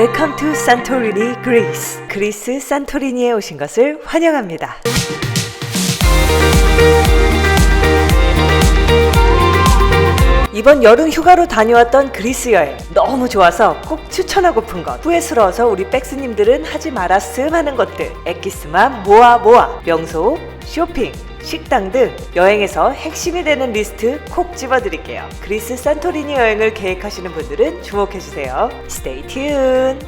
Welcome to Santorini, Greece. 그리스 산토리니에 오신 것을 환영합니다. 이번 여름 휴가로 다녀왔던 그리스 여행 너무 좋아서 꼭 추천하고픈 것 후회스러워서 우리 백스님들은 하지 말았음 하는 것들 엑기스만 모아 모아 명소 쇼핑 식당 등 여행에서 핵심이 되는 리스트 콕 집어드릴게요. 그리스 산토리니 여행을 계획하시는 분들은 주목해주세요. 스테이 튠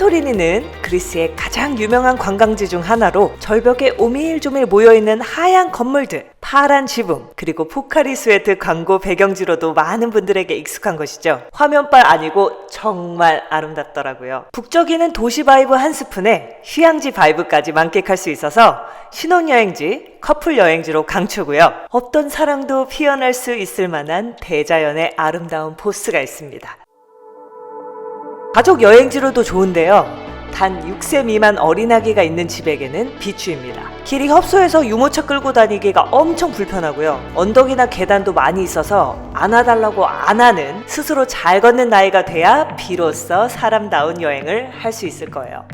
산토리니는 그리스의 가장 유명한 관광지 중 하나로 절벽에 오밀조밀 모여있는 하얀 건물들, 파란 지붕, 그리고 포카리 스웨트 광고 배경지로도 많은 분들에게 익숙한 것이죠. 화면빨 아니고 정말 아름답더라고요. 북적이는 도시 바이브 한 스푼에 휴양지 바이브까지 만끽할 수 있어서 신혼여행지, 커플 여행지로 강추고요. 없던 사랑도 피어날 수 있을 만한 대자연의 아름다운 포스가 있습니다. 가족 여행지로도 좋은데요. 단 6세 미만 어린아기가 있는 집에게는 비추입니다. 길이 협소해서 유모차 끌고 다니기가 엄청 불편하고요. 언덕이나 계단도 많이 있어서 안아달라고 안 하는 스스로 잘 걷는 나이가 돼야 비로소 사람다운 여행을 할 수 있을 거예요.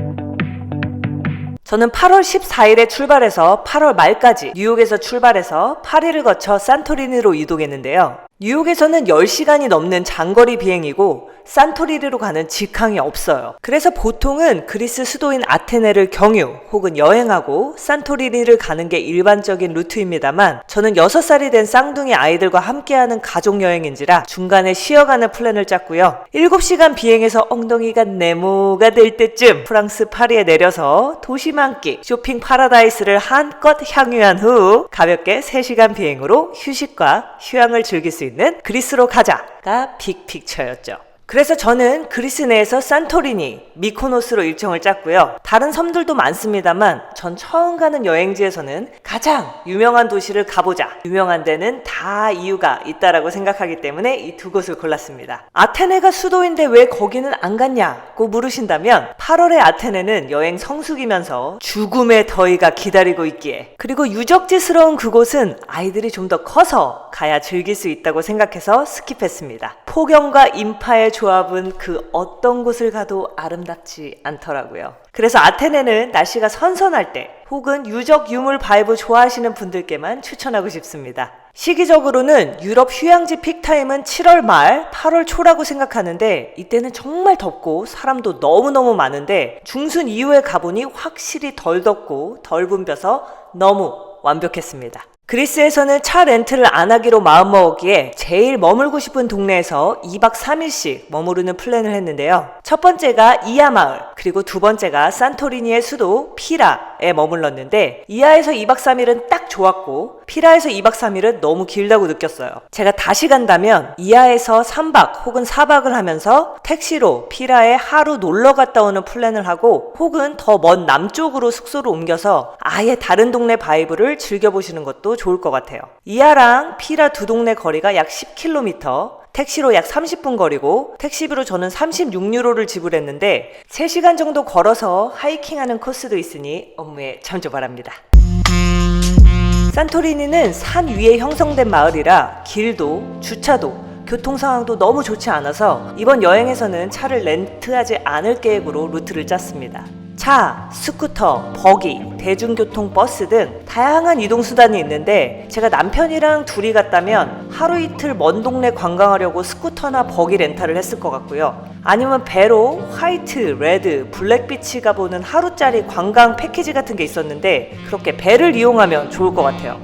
저는 8월 14일에 출발해서 8월 말까지 뉴욕에서 출발해서 파리를 거쳐 산토리니로 이동했는데요. 뉴욕에서는 10시간이 넘는 장거리 비행이고 산토리니로 가는 직항이 없어요. 그래서 보통은 그리스 수도인 아테네를 경유 혹은 여행하고 산토리니를 가는 게 일반적인 루트입니다만 저는 6살이 된 쌍둥이 아이들과 함께하는 가족 여행인지라 중간에 쉬어가는 플랜을 짰고요. 7시간 비행해서 엉덩이가 네모가 될 때쯤 프랑스 파리에 내려서 도시 만기 쇼핑 파라다이스를 한껏 향유한 후 가볍게 3시간 비행으로 휴식과 휴양을 즐길 수 있는 그리스로 가자가 빅픽처였죠. 그래서 저는 그리스 내에서 산토리니, 미코노스로 일정을 짰고요. 다른 섬들도 많습니다만 전 처음 가는 여행지에서는 가장 유명한 도시를 가보자. 유명한 데는 다 이유가 있다라고 생각하기 때문에 이 두 곳을 골랐습니다. 아테네가 수도인데 왜 거기는 안 갔냐고 물으신다면 8월의 아테네는 여행 성수기면서 죽음의 더위가 기다리고 있기에 그리고 유적지스러운 그곳은 아이들이 좀 더 커서 가야 즐길 수 있다고 생각해서 스킵했습니다. 폭염과 인파의 조합은 그 어떤 곳을 가도 아름답지 않더라고요. 그래서 아테네는 날씨가 선선할 때 혹은 유적 유물 바이브 좋아하시는 분들께만 추천하고 싶습니다. 시기적으로는 유럽 휴양지 픽타임은 7월 말, 8월 초라고 생각하는데 이때는 정말 덥고 사람도 너무너무 많은데 중순 이후에 가보니 확실히 덜 덥고 덜 붐벼서 너무 완벽했습니다. 그리스에서는 차 렌트를 안 하기로 마음먹었기에 제일 머물고 싶은 동네에서 2박 3일씩 머무르는 플랜을 했는데요. 첫 번째가 이하 마을, 그리고 두 번째가 산토리니의 수도 피라에 머물렀는데 이하에서 2박 3일은 딱 좋았고 피라에서 2박 3일은 너무 길다고 느꼈어요. 제가 다시 간다면 이하에서 3박 혹은 4박을 하면서 택시로 피라에 하루 놀러 갔다 오는 플랜을 하고 혹은 더 먼 남쪽으로 숙소를 옮겨서 아예 다른 동네 바이브를 즐겨보시는 것도 좋을 것 같아요. 이하랑 피라 두 동네 거리가 약 10km, 택시로 약 30분 거리고 택시비로 저는 36유로를 지불했는데 3시간 정도 걸어서 하이킹하는 코스도 있으니 업무에 참조 바랍니다. 산토리니는 산 위에 형성된 마을이라 길도 주차도 교통 상황도 너무 좋지 않아서 이번 여행에서는 차를 렌트하지 않을 계획으로 루트를 짰습니다. 차, 스쿠터, 버기, 대중교통 버스 등 다양한 이동수단이 있는데 제가 남편이랑 둘이 갔다면 하루 이틀 먼 동네 관광하려고 스쿠터나 버기 렌탈을 했을 것 같고요. 아니면 배로 화이트, 레드, 블랙비치 가보는 하루짜리 관광 패키지 같은 게 있었는데 그렇게 배를 이용하면 좋을 것 같아요.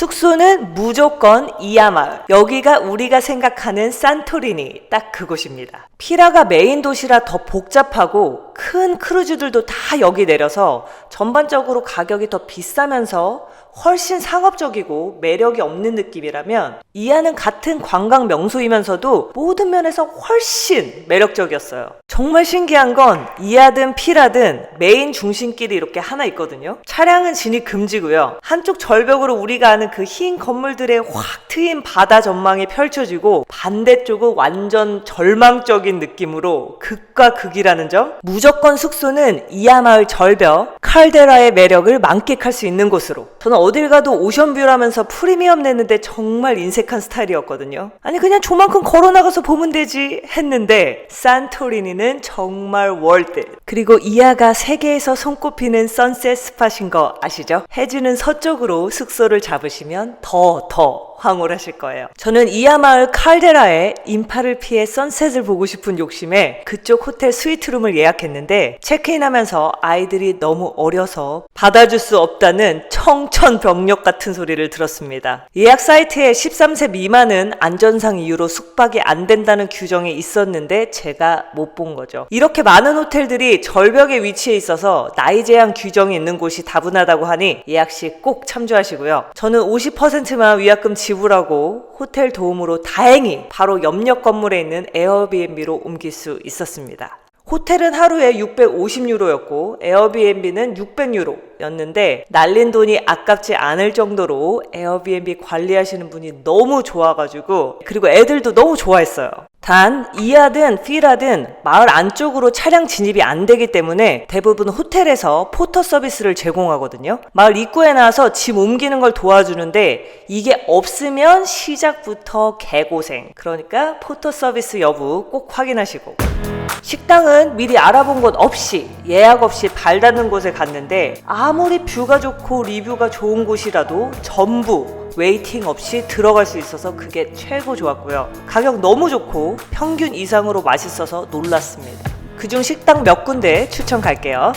숙소는 무조건 이하마을. 여기가 우리가 생각하는 산토리니 딱 그곳입니다. 피라가 메인 도시라 더 복잡하고 큰 크루즈들도 다 여기 내려서 전반적으로 가격이 더 비싸면서 훨씬 상업적이고 매력이 없는 느낌이라면 이하는 같은 관광 명소이면서도 모든 면에서 훨씬 매력적이었어요. 정말 신기한 건 이하든 피라든 메인 중심길이 이렇게 하나 있거든요. 차량은 진입 금지고요. 한쪽 절벽으로 우리가 아는 그 흰 건물들의 확 트인 바다 전망이 펼쳐지고 반대쪽은 완전 절망적인 느낌으로 극과 극이라는 점. 무조건 숙소는 이하 마을 절벽 칼데라의 매력을 만끽할 수 있는 곳으로. 저는 어딜 가도 오션뷰라면서 프리미엄 내는데 정말 인색한 스타일이었거든요. 아니 그냥 조만큼 걸어 나가서 보면 되지 했는데 산토리니는 정말 월드. 그리고 이하가 세계에서 손꼽히는 선셋 스팟인 거 아시죠? 해지는 서쪽으로 숙소를 잡으시면 더 더 황홀하실 거예요. 저는 이하마을 칼데라에 인파를 피해 선셋을 보고 싶은 욕심에 그쪽 호텔 스위트룸을 예약했는데 체크인하면서 아이들이 너무 어려서 받아줄 수 없다는 청천벽력 같은 소리를 들었습니다. 예약 사이트에 13세 미만은 안전상 이유로 숙박이 안 된다는 규정이 있었는데 제가 못 본 거죠. 이렇게 많은 호텔들이 절벽에 위치해 있어서 나이 제한 규정이 있는 곳이 다분하다고 하니 예약 시 꼭 참조하시고요. 저는 50%만 위약금 지 불하고 호텔 도움으로 다행히 바로 옆옆 건물에 있는 에어비앤비로 옮길 수 있었습니다. 호텔은 하루에 650유로였고 에어비앤비는 600유로였는데 날린 돈이 아깝지 않을 정도로 에어비앤비 관리하시는 분이 너무 좋아가지고 그리고 애들도 너무 좋아했어요. 단 이하든 피라든 마을 안쪽으로 차량 진입이 안 되기 때문에 대부분 호텔에서 포터 서비스를 제공하거든요. 마을 입구에 나와서 짐 옮기는 걸 도와주는데 이게 없으면 시작부터 개고생. 그러니까 포터 서비스 여부 꼭 확인하시고. 식당은 미리 알아본 것 없이 예약 없이 발 닿는 곳에 갔는데 아무리 뷰가 좋고 리뷰가 좋은 곳이라도 전부 웨이팅 없이 들어갈 수 있어서 그게 최고 좋았고요. 가격 너무 좋고 평균 이상으로 맛있어서 놀랐습니다. 그중 식당 몇 군데 추천 갈게요.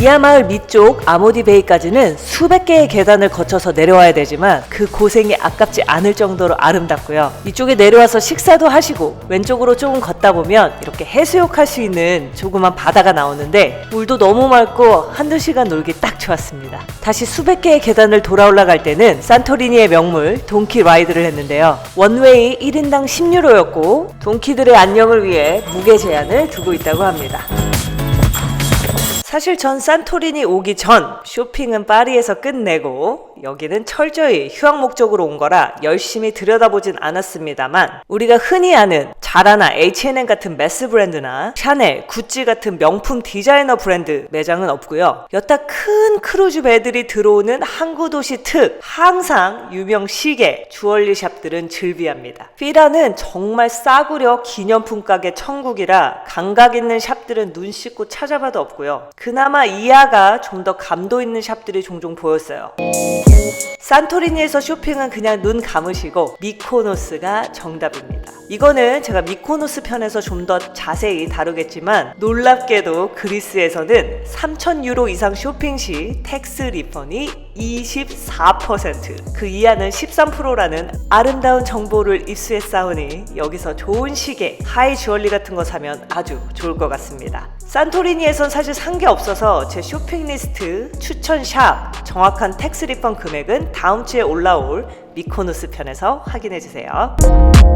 이하마을 밑쪽 아모디베이까지는 수백 개의 계단을 거쳐서 내려와야 되지만 그 고생이 아깝지 않을 정도로 아름답고요. 이쪽에 내려와서 식사도 하시고 왼쪽으로 조금 걷다 보면 이렇게 해수욕할 수 있는 조그만 바다가 나오는데 물도 너무 맑고 한두 시간 놀기 딱 좋았습니다. 다시 수백 개의 계단을 돌아 올라갈 때는 산토리니의 명물 돈키 라이드를 했는데요. 원웨이 1인당 10유로였고 돈키들의 안녕을 위해 무게 제한을 두고 있다고 합니다. 사실 전 산토리니 오기 전 쇼핑은 파리에서 끝내고 여기는 철저히 휴학 목적으로 온 거라 열심히 들여다보진 않았습니다만 우리가 흔히 아는 자라나 H&M 같은 매스 브랜드나 샤넬, 구찌 같은 명품 디자이너 브랜드 매장은 없고요. 여타 큰 크루즈 배들이 들어오는 항구 도시 특 항상 유명 시계, 주얼리 샵들은 즐비합니다. 피라는 정말 싸구려 기념품 가게 천국이라 감각 있는 샵들은 눈 씻고 찾아봐도 없고요. 그나마 이하가 좀 더 감도 있는 샵들이 종종 보였어요. 산토리니에서 쇼핑은 그냥 눈 감으시고 미코노스가 정답입니다. 이거는 제가 미코노스 편에서 좀 더 자세히 다루겠지만 놀랍게도 그리스에서는 3,000 유로 이상 쇼핑 시 텍스 리펀이 24%, 그 이하는 13%라는 아름다운 정보를 입수했사오니 여기서 좋은 시계, 하이 주얼리 같은 거 사면 아주 좋을 것 같습니다. 산토리니에선 사실 산 게 없어서 제 쇼핑 리스트, 추천 샵, 정확한 텍스 리펀 금액은 다음 주에 올라올 미코노스 편에서 확인해 주세요.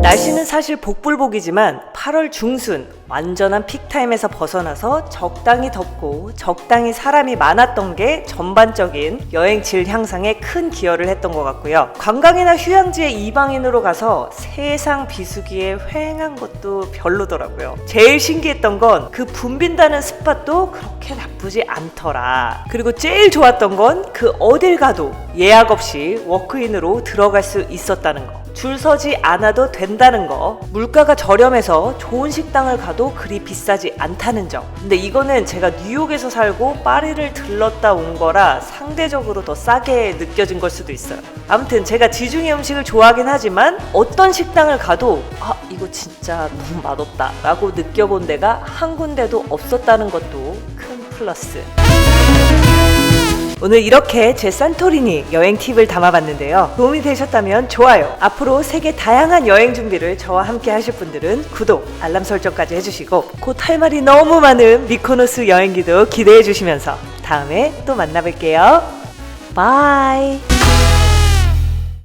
날씨는 사실 복불복이지만 8월 중순 완전한 픽타임에서 벗어나서 적당히 덥고 적당히 사람이 많았던 게 전반적인 여행 질 향상에 큰 기여를 했던 것 같고요. 관광이나 휴양지에 이방인으로 가서 세상 비수기에 휑한 것도 별로더라고요. 제일 신기했던 건 그 붐빈다는 스팟도 그렇게 나쁘지 않더라. 그리고 제일 좋았던 건 그 어딜 가도 예약 없이 워크인으로 들어갈 수 있었다는 거. 줄 서지 않아도 된다는 거. 물가가 저렴해서 좋은 식당을 가도 그리 비싸지 않다는 점. 근데 이거는 제가 뉴욕에서 살고 파리를 들렀다 온 거라 상대적으로 더 싸게 느껴진 걸 수도 있어요. 아무튼 제가 지중해 음식을 좋아하긴 하지만 어떤 식당을 가도 아, 이거 진짜 너무 맛없다 라고 느껴본 데가 한 군데도 없었다는 것도 큰 플러스. 오늘 이렇게 제 산토리니 여행 팁을 담아봤는데요. 도움이 되셨다면 좋아요. 앞으로 세계 다양한 여행 준비를 저와 함께 하실 분들은 구독, 알람 설정까지 해주시고 곧 할 말이 너무 많은 미코노스 여행기도 기대해 주시면서 다음에 또 만나뵐게요. 바이.